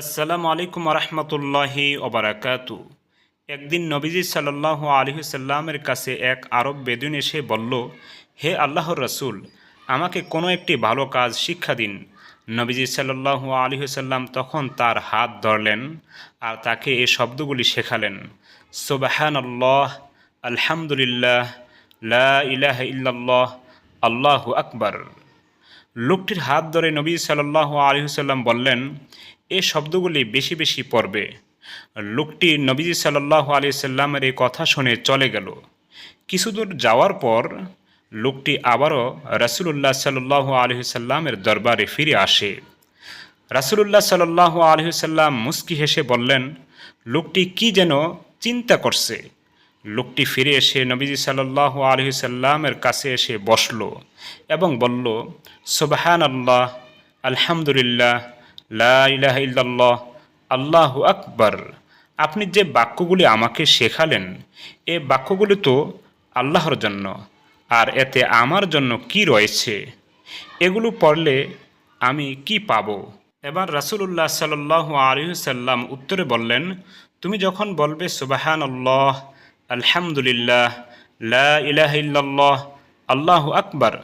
আসসালামু আলাইকুম রহমতুল্লাহি ওবরাকাতু। একদিন নবীজি সাল্লাহ আলহিসাল্লামের কাছে এক আরব বেদুন এসে বলল, হে আল্লাহর রসুল, আমাকে কোনো একটি ভালো কাজ শিক্ষা দিন। নবীজি সাল্লাহ আলহিসাল্লাম তখন তার হাত ধরলেন আর তাকে এই শব্দগুলি শেখালেন সোবাহান আল্লাহ আলহামদুলিল্লাহ, লা ইলাহ ইল্লাল্লাহ, আল্লাহু আকবার। লোকটির হাত ধরে নবী সাল্লাহ আলহিসাল্লাম বললেন এ শব্দগুলি বেশি বেশি পড়বে। লোকটি নবীজি সাল্লাহ আলি সাল্লামের এই কথা শুনে চলে গেল। কিছুদূর যাওয়ার পর লোকটি আবারও রাসুলুল্লাহ সাল্লাহ আলহিসাল্লামের দরবারে ফিরে আসে। রাসুলুল্লাহ সাল্লাহ আলহিসাল্লাম মুস্কি হেসে বললেন, লোকটি কি যেন চিন্তা করছে? লোকটি ফিরে এসে নবীজি সাল্লাহ আলহিসাল্লামের কাছে এসে বসল এবং বলল সুবাহান আল্লাহ আলহামদুলিল্লাহ লা ইলাহা ইল্লাল্লাহ, আল্লাহু আকবার। আপনি যে বাক্যগুলি আমাকে শেখালেন, এ বাক্যগুলি তো আল্লাহর জন্য। আর এতে আমার জন্য কি রয়েছে? এগুলো পড়লে আমি কি পাব? এবার রাসুলুল্লাহ সাল্লাহ আলহিসাল্লাম উত্তরে বললেন, তুমি যখন বলবে সুবাহান আল্লাহ আলহামদুলিল্লাহ, লা ইলাহ ইল্লাল্লাহ, আল্লাহু আকবার,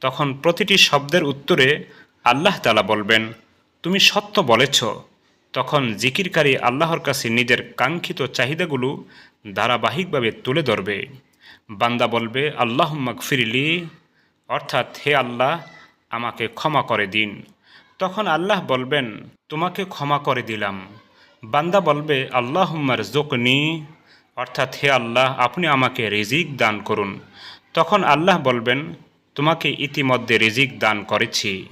তখন প্রতিটি শব্দের উত্তরে আল্লাহ তালা বলবেন তুমি সত্য বলেছ। তখন জিকিরকারী আল্লাহর কাছে নিজের কাঙ্ক্ষিত চাহিদাগুলো ধারাবাহিকভাবে তুলে ধরবে। বান্দা বলবে আল্লাহ ফিরলি অর্থাৎ, হে আল্লাহ, আমাকে ক্ষমা করে দিন। তখন আল্লাহ বলবেন, তোমাকে ক্ষমা করে দিলাম। বান্দা বলবে আল্লাহুম্মার জোকনি অর্থাৎ, হে আল্লাহ, আপনি আমাকে রিজিক দান করুন। তখন আল্লাহ বলবেন, তোমাকে ইতিমধ্যে রিজিক দান করেছি।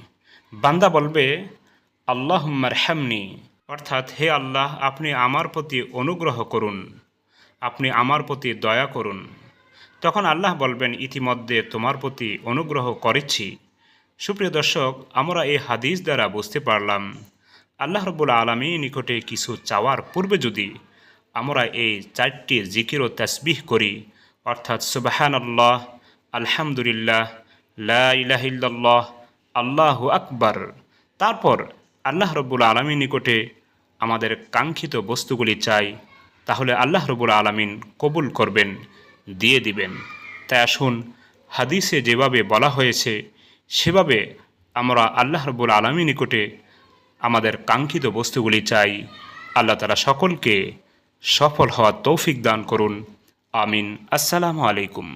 বান্দা বলবে আল্লাহুম্মার হ্যামনি অর্থাৎ হে আল্লাহ, আপনি আমার প্রতি অনুগ্রহ করুন। আপনি আমার প্রতি দয়া করুন। তখন আল্লাহ বলবেন, ইতিমধ্যে তোমার প্রতি অনুগ্রহ করেছি। সুপ্রিয় দর্শক, আমরা এই হাদিস দ্বারা বুঝতে পারলাম, আল্লাহ রব্বুল আলমী নিকটে কিছু চাওয়ার পূর্বে যদি আমরা এই চারটি জিকির ও তাসবিহ করি, অর্থাৎ সুবাহান আল্লাহ আলহামদুলিল্লাহ, লা ইলাহিল্লাহ আল্লাহু আকবার, তারপর আল্লাহ রব্বুল আলমী নিকটে আমাদের কাঙ্ক্ষিত বস্তুগুলি চাই, তাহলে আল্লাহ রব্বুল আলমিন কবুল করবেন, দিয়ে দিবেন। তাই আসুন, হাদিসে যেভাবে বলা হয়েছে, সেভাবে আমরা আল্লাহ রব্বুল আলমী নিকটে আমাদের কাঙ্ক্ষিত বস্তুগুলি চাই। আল্লাহ তালা সকলকে সফল হওয়ার তৌফিক দান করুন। আমিন। আসসালামু আলাইকুম।